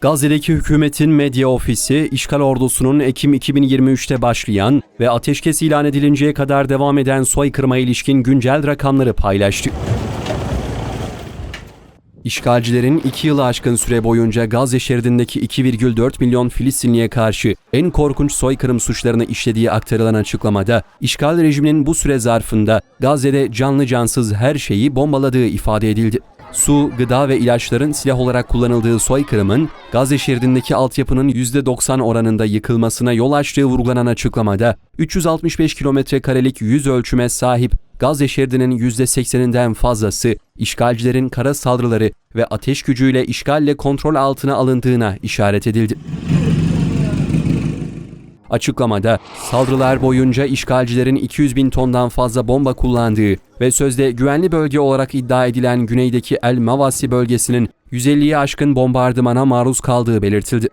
Gazze'deki hükümetin medya ofisi, işgal ordusunun Ekim 2023'te başlayan ve ateşkes ilan edilinceye kadar devam eden soykırıma ilişkin güncel rakamları paylaştı. İşgalcilerin iki yılı aşkın süre boyunca Gazze şeridindeki 2,4 milyon Filistinliye karşı en korkunç soykırım suçlarını işlediği aktarılan açıklamada, işgal rejiminin bu süre zarfında Gazze'de canlı cansız her şeyi bombaladığı ifade edildi. Su, gıda ve ilaçların silah olarak kullanıldığı soykırımın Gazze şeridindeki altyapının %90 oranında yıkılmasına yol açtığı vurgulanan açıklamada 365 kilometre karelik yüz ölçüme sahip Gazze şeridinin %80'inden fazlası işgalcilerin kara saldırıları ve ateş gücüyle işgalle kontrol altına alındığına işaret edildi. Açıklamada saldırılar boyunca işgalcilerin 200 bin tondan fazla bomba kullandığı ve sözde güvenli bölge olarak iddia edilen güneydeki El Mavasi bölgesinin 150'ye aşkın bombardımana maruz kaldığı belirtildi.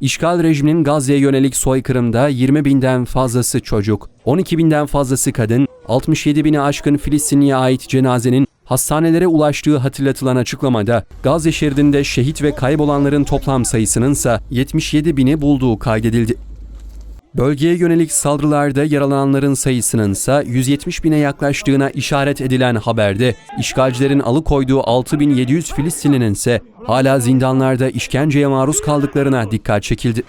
İşgal rejiminin Gazze'ye yönelik soykırımda 20 binden fazlası çocuk, 12 binden fazlası kadın, 67 bine aşkın Filistinliye ait cenazenin hastanelere ulaştığı hatırlatılan açıklamada Gazze şeridinde şehit ve kaybolanların toplam sayısının ise 77 bini bulduğu kaydedildi. Bölgeye yönelik saldırılarda yaralananların sayısının ise 170 bine yaklaştığına işaret edilen haberde, işgalcilerin alıkoyduğu 6700 Filistinlinin ise hala zindanlarda işkenceye maruz kaldıklarına dikkat çekildi.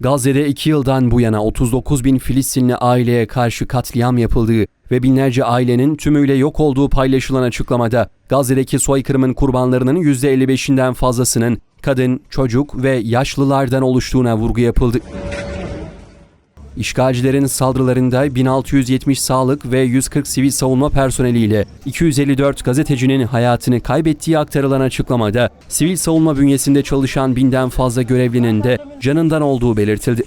Gazze'de iki yıldan bu yana 39 bin Filistinli aileye karşı katliam yapıldığı ve binlerce ailenin tümüyle yok olduğu paylaşılan açıklamada Gazze'deki soykırımın kurbanlarının %55'inden fazlasının kadın, çocuk ve yaşlılardan oluştuğuna vurgu yapıldı. İşgalcilerin saldırılarında 1670 sağlık ve 140 sivil savunma personeliyle 254 gazetecinin hayatını kaybettiği aktarılan açıklamada sivil savunma bünyesinde çalışan binden fazla görevlinin de canından olduğu belirtildi.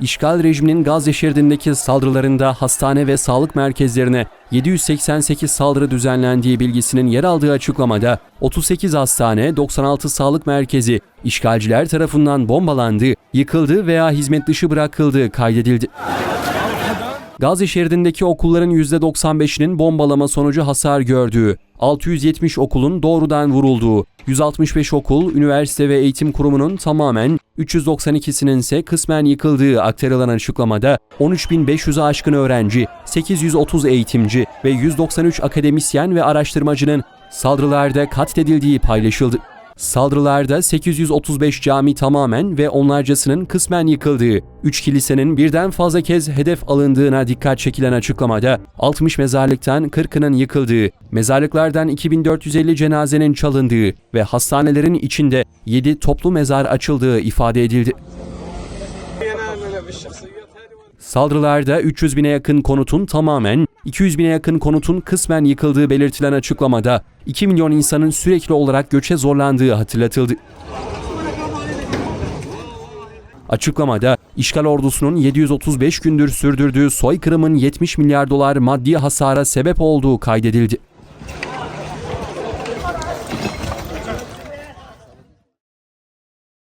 İşgal rejiminin Gazze şeridindeki saldırılarında hastane ve sağlık merkezlerine 788 saldırı düzenlendiği bilgisinin yer aldığı açıklamada 38 hastane, 96 sağlık merkezi işgalciler tarafından bombalandı, yıkıldı veya hizmet dışı bırakıldığı kaydedildi. Gazze şeridindeki okulların %95'inin bombalama sonucu hasar gördüğü, 670 okulun doğrudan vurulduğu, 165 okul, üniversite ve eğitim kurumunun tamamen, 392'sinin ise kısmen yıkıldığı aktarılan açıklamada 13.500'e aşkın öğrenci, 830 eğitimci ve 193 akademisyen ve araştırmacının saldırılarda katledildiği paylaşıldı. Saldırılarda 835 cami tamamen ve onlarcasının kısmen yıkıldığı, 3 kilisenin birden fazla kez hedef alındığına dikkat çekilen açıklamada 60 mezarlıktan 40'ının yıkıldığı, mezarlıklardan 2450 cenazenin çalındığı ve hastanelerin içinde 7 toplu mezar açıldığı ifade edildi. Saldırılarda 300 bine yakın konutun tamamen, 200 bine yakın konutun kısmen yıkıldığı belirtilen açıklamada 2 milyon insanın sürekli olarak göçe zorlandığı hatırlatıldı. Açıklamada işgal ordusunun 735 gündür sürdürdüğü soykırımın 70 milyar dolar maddi hasara sebep olduğu kaydedildi.